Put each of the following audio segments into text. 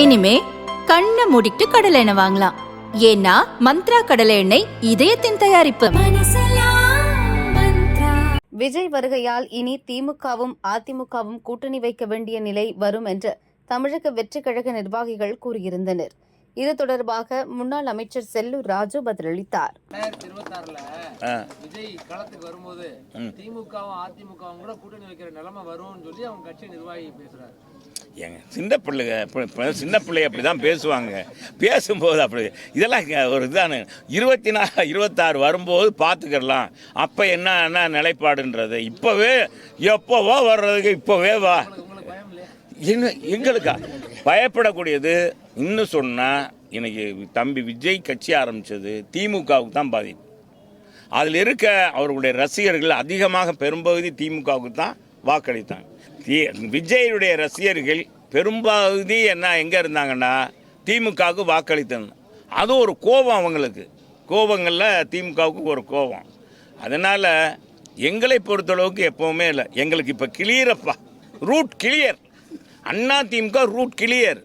இனிமே கண்ணை மூடிட்டு கடலை எண்ணெய் வாங்கலாம். ஏன்னா மந்த்ரா கடலை எண்ணெய் இதயத்தின் தயாரிப்பு. விஜய் வருகையால் இனி திமுகவும் அதிமுகவும் கூட்டணி வைக்க வேண்டிய நிலை வரும் என்று தமிழக வெற்றிக் கழக நிர்வாகிகள் கூறியிருந்தனர். இது தொடர்பாக முன்னாள் அமைச்சர் செல்லூர் ராஜு பதிலளித்தார். விஜய் களத்துக்கு வரும்போது திமுகவும் அதிமுகவும் கூட கூட்டணி வைக்கிற நிலைமை வரும்னு சொல்லி அவங்க கட்சி நிர்வாகி பேசுறாரு. ஏங்க சின்ன பிள்ளைங்க சின்ன பிள்ளை அப்படி தான் பேசுவாங்க. பேசும்போது அப்படி இதெல்லாம் ஒரு இதானு இருபத்தி நாலு இருபத்தாறு வரும்போது பார்த்துக்கிடலாம் அப்போ என்ன என்ன நிலைப்பாடுன்றது. இப்போவே எப்போவோ வர்றதுக்கு இப்போவே வா. என்ன எங்களுக்கா? பயப்படக்கூடியது இன்னும் சொன்னால் இன்னைக்கு தம்பி விஜய் கட்சி ஆரம்பித்தது திமுகவுக்கு தான் பாதிப்பு. அதில் இருக்க அவர்களுடைய ரசிகர்கள் அதிகமாக பெரும்பகுதி திமுகவுக்கு தான் வாக்களித்தாங்க. விஜயுடைய ரசிகர்கள் பெரும்பகுதி என்ன எங்கே இருந்தாங்கன்னா திமுகவுக்கு வாக்களித்தன அது ஒரு கோபம் அவங்களுக்கு. கோபங்களில் திமுகவுக்கு ஒரு கோபம். அதனால் எங்களை பொறுத்தளவுக்கு எப்போவுமே இல்லை. எங்களுக்கு இப்போ கிளியரப்பா route clear Anna DMK route clear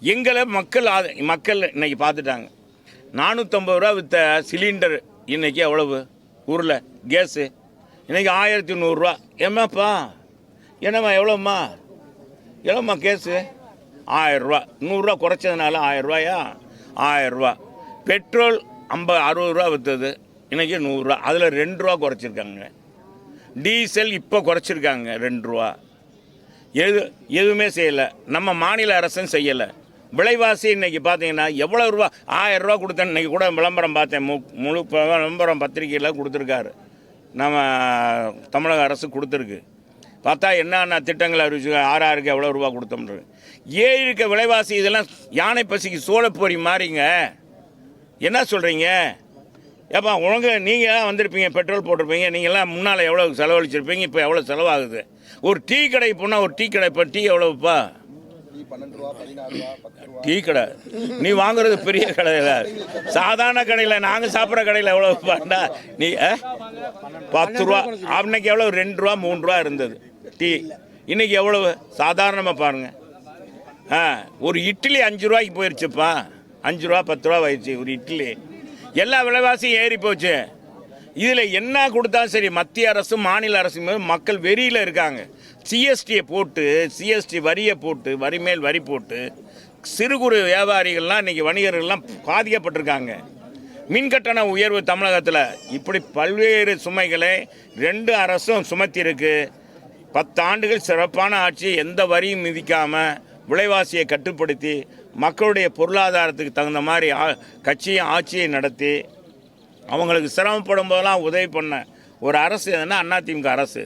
எங்களை மக்கள் மக்கள் இன்றைக்கி பார்த்துட்டாங்க. நானூற்றம்பது ரூபா வித்த சிலிண்டர் இன்றைக்கி எவ்வளவு? ஊரில் கேஸு. இன்றைக்கி ஆயிரத்தி நூறுரூவா ஏமாப்பா என்னம்மா எவ்வளோம்மா எவ்வளோம்மா கேஸு? ஆயரூவா நூறுரூவா குறைச்சதுனால ஆயரூவாயா ஆயரூவா பெட்ரோல் ஐம்பது அறுபது ரூபா விற்றுது இன்றைக்கி நூறுரூவா. அதில் ரெண்டு ரூபா குறைச்சிருக்காங்க. டீசல் இப்போ குறைச்சிருக்காங்க ரெண்டு ரூபா எது எதுவுமே செய்யலை. நம்ம மாநில அரசும் செய்யலை. விலைவாசி இன்றைக்கி பார்த்தீங்கன்னா எவ்வளோ ரூபா? ஆயிரம் ரூபா கொடுத்தேன் இன்னைக்கு கூட விளம்பரம் பார்த்தேன். மு முழு ப- விளம்பரம் பத்திரிக்கையில் கொடுத்துருக்காரு. நம்ம தமிழக அரசு கொடுத்துருக்கு. பார்த்தா என்னென்ன திட்டங்கள் அறிவிச்சு ஆறு ஆறுக்கு எவ்வளோ ரூபா கொடுத்தோம்னு ஏறி இருக்க விலைவாசி இதெல்லாம் யானை பசிக்கு சோளப்பொரி மாறிங்க. என்ன சொல்கிறீங்க ஏப்பா உனக்கு நீங்கள் வந்திருப்பீங்க பெட்ரோல் போட்டிருப்பீங்க நீங்களாம் முன்னால் எவ்வளோ செலவழிச்சிருப்பீங்க இப்போ எவ்வளோ செலவாகுது? ஒரு டீ கடைக்கு போனால் ஒரு டீ கடை இப்போ டீ எவ்வளோப்பா டீ கடை. நீ வாங்குறது பெரிய கடையில் சாதாரண கடையில் நாங்கள் சாப்பிட்ற கடையில் எவ்வளோ பாண்டா நீ ஆ? பத்து ரூபா அன்னைக்கு எவ்வளோ ரெண்டு ரூபா மூணு ரூபா இருந்தது. டீ. இன்றைக்கி எவ்வளவு? சாதாரணமாக பாருங்கள் ஆ ஒரு இட்லி அஞ்சு ரூபாய்க்கு போயிடுச்சுப்பா அஞ்சு ரூபா பத்து ரூபா ஆயிடுச்சு ஒரு இட்லி. எல்லா விலைவாசியும் ஏறி போச்சு. இதில் என்ன கொடுத்தாலும் சரி மத்திய அரசும் மாநில அரசும் மக்கள் வெறியில் இருக்காங்க. சிஎஸ்டியை போட்டு சிஎஸ்டி வரியை போட்டு வரி மேல் வரி போட்டு சிறு குறு வியாபாரிகள்லாம் இன்றைக்கி வணிகர்கள்லாம் பாதிக்கப்பட்டிருக்காங்க. மின்கட்டண உயர்வு தமிழகத்தில். இப்படி பல்வேறு சுமைகளை ரெண்டு அரசும் சுமத்தியிருக்கு. பத்து ஆண்டுகள் சிறப்பான ஆட்சியை எந்த வரியும் மிதிக்காமல் விலைவாசியை கட்டுப்படுத்தி மக்களுடைய பொருளாதாரத்துக்கு தகுந்த மாதிரி கட்சியும் ஆட்சியை நடத்தி அவங்களுக்கு சிரமப்படும் போதெல்லாம் உதவி பண்ண ஒரு அரசு எதுனா அதிமுக அரசு.